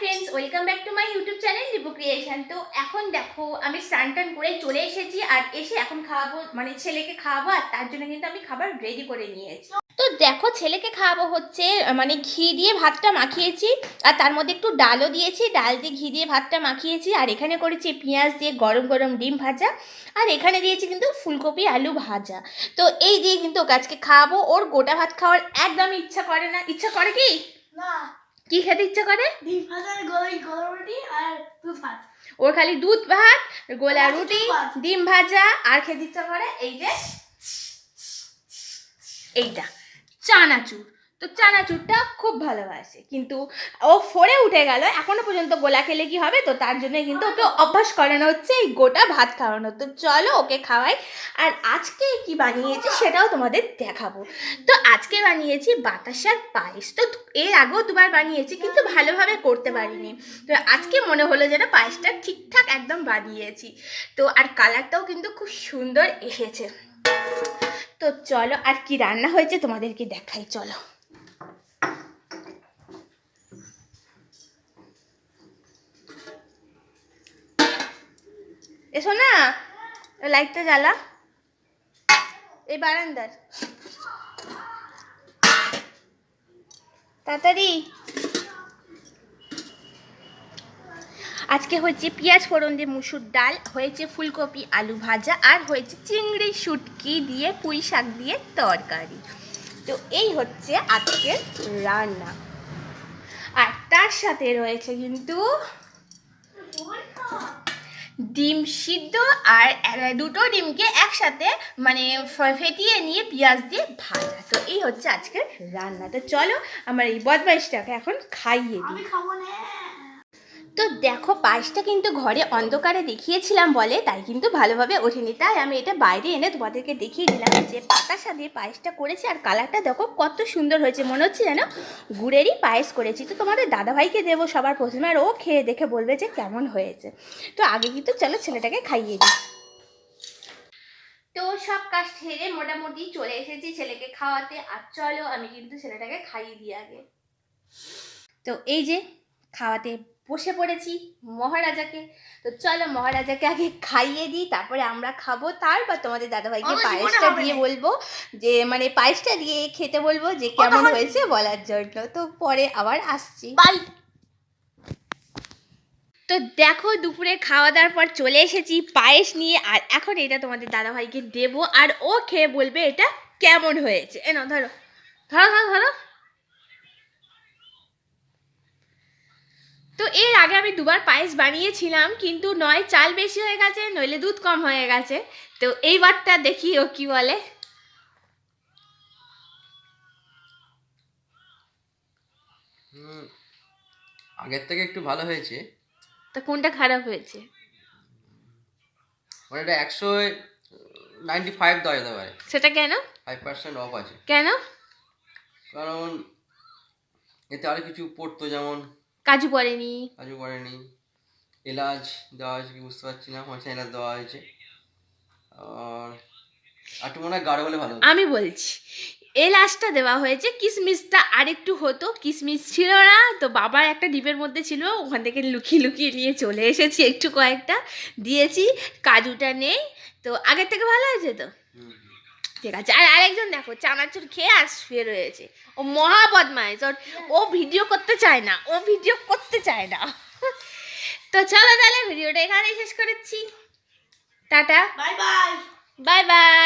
Friends welcome back to my YouTube channel Lipu creation তো এখন দেখো, আমি স্নান টান করে চলে এসেছি আর এসে এখন খাওয়াবো মানে ছেলেকে খাওয়াবো আর তার জন্য কিন্তু আমি খাবার রেডি করে নিয়েছি। তো দেখো, ছেলেকে খাওয়াবো হচ্ছে মানে ঘি দিয়ে ভাতটা মাখিয়েছি আর তার মধ্যে একটু ডালও দিয়েছি। ডাল দিয়ে ঘি দিয়ে ভাতটা মাখিয়েছি আর এখানে করেছি পেঁয়াজ দিয়ে গরম গরম ডিম ভাজা আর এখানে দিয়েছি কিন্তু ফুলকপি আলু ভাজা। তো এই দিয়ে কিন্তু ওকে আজকে খাওয়াবো। ওর গোটা ভাত খাওয়ার একদমই ইচ্ছা করে না। ইচ্ছা করে কি? না। কি খেতে ইচ্ছা করে? ডিম ভাজার গরম গরম রুটি আর দুধ ভাত। ওর খালি দুধ ভাত গোলা রুটি ডিম ভাজা আর খেতে ইচ্ছা করে এই যে এইটা চানাচুর। তো চানাচুরটা খুব ভালোবাসে। কিন্তু ও ফোরে উঠে গেল, এখনও পর্যন্ত গোলা খেলে কি হবে? তো তার জন্য কিন্তু ওকে অভ্যাস করানো হচ্ছে, এই গোটা ভাত খাওয়ানো। তো চলো ওকে খাওয়াই। আর আজকে কি বানিয়েছি সেটাও তোমাদের দেখাবো। তো আজকে বানিয়েছি বাতাসার পায়েস। তো এর আগেও দুবার বানিয়েছি, কিন্তু ভালোভাবে করতে পারিনি। তো আজকে মনে হলো যেন পায়েসটা ঠিকঠাক একদম বানিয়েছি। তো আর কালারটাও কিন্তু খুব সুন্দর এসেছে। তো চলো আর কি রান্না হয়েছে তোমাদেরকে দেখাই, চলো। এসো না লাইটটা জ্বালা। এই বারান্দার। তাড়াতাড়ি। আজকে হচ্ছে পেঁয়াজ ফোড়ন দিয়ে মুসুর ডাল, হয়েছে ফুলকপি আলু ভাজা, আর হয়েছে চিংড়ি শুটকি দিয়ে পুঁই শাক দিয়ে তরকারি। তো এই হচ্ছে আজকের রান্না। আর তার সাথে রয়েছে কিন্তু ডিম সিদ্ধ আর দুটো ডিমকে একসাথে মানে ফেটিয়ে নিয়ে পেঁয়াজ দিয়ে ভাজা। তো এই হচ্ছে আজকের রান্না। তো চলো আমার এই বদমাইশটাকে এখন খাইয়ে দিই। আমি খাব না। তো দেখো, পায়েসটা কিন্তু ঘরে অন্ধকারে দেখিয়েছিলাম বলে, তাই কিন্তু ভালোভাবে ওঠেনি। তাই আমি এটা বাইরে এনে তোমাদেরকে দেখিয়ে দিলাম যে পাতাসা দিয়ে পায়েসটা করেছি আর কালারটা দেখো কত সুন্দর হয়েছে। মনে হচ্ছে যেন গুড়েরই পায়েস করেছি। তো তোমাদের দাদাভাইকে দেবো সবার প্রথমে, আর ও খেয়ে দেখে বলবে যে কেমন হয়েছে। তো আগে কিন্তু চলো ছেলেটাকে খাইয়ে দিই। তো সব কাজ সেরে মোটামুটি চলে এসেছি ছেলেকে খাওয়াতে। আর চলো, আমি কিন্তু ছেলেটাকে খাইয়ে দিই আগে। তো এই যে খাওয়াতে বসে পড়েছি মহারাজাকে। তো চলো মহারাজাকে আগে খাইয়ে দিই তারপরে আমরা খাব তারপর তোমাদের দাদাভাইকে পায়েসটা দিয়ে বলব যে মানে পায়েসটা দিয়ে খেতে বলব যে কেমন হয়েছে বলার জন্য। তো পরে আবার আসছি। বাই। তো দেখো দুপুরে খাওয়া দাওয়ার পর চলে এসেছি পায়েস নিয়ে আর এখন এটা তোমাদের দাদাভাইকে দেবো আর ও খেয়ে বলবে এটা কেমন হয়েছে। এ নাও ধরো। ধরো ধরো ধরো। তো এর আগে আমি দুবার পায়েস বানিয়েছিলাম কিন্তু নয় চাল বেশি হয়ে গেছে নইলে দুধ কম হয়ে গেছে। তো এইবারটা দেখি ও কি বলে। হুম, আগের থেকে একটু ভালো হয়েছে। তা কোনটা খারাপ হয়েছে? ওটা এটা একশো নাইনটি ফাইভ দেওয়া যেতে পারে। সেটা কেন? ফাইভ পার্সেন্ট অফ আছে। কেন? কারণ এতে আরও কিছু পড়তো যেমন কাজু পড়েনি। কাজু করেনি এলাচ দেওয়া হয়েছে কি বুঝতে পারছি না হচ্ছে এলাচ দেওয়া হয়েছে আর একটু মনে হয় গাঢ় হলে ভালো আমি বলছি এলাচটা দেওয়া হয়েছে কিশমিশটা আরেকটু হতো কিশমিশ ছিল না তো বাবার একটা ডিপের মধ্যে ছিল ওখান থেকে লুকিয়ে লুকিয়ে নিয়ে চলে এসেছি একটু কয়েকটা দিয়েছি কাজুটা নেই তো আগের থেকে ভালো হয়েছে তো? ঠিক আছে। আর আরেকজন দেখো চানাচুর খেয়ে আর শুয়ে রয়েছে। ও মহা বদমাইশ। ওর ও ভিডিও করতে চায় না। ও ভিডিও করতে চায় না। তো চলো তাহলে ভিডিওটা এখানেই শেষ করেছি। Tata. Bye bye. Bye bye.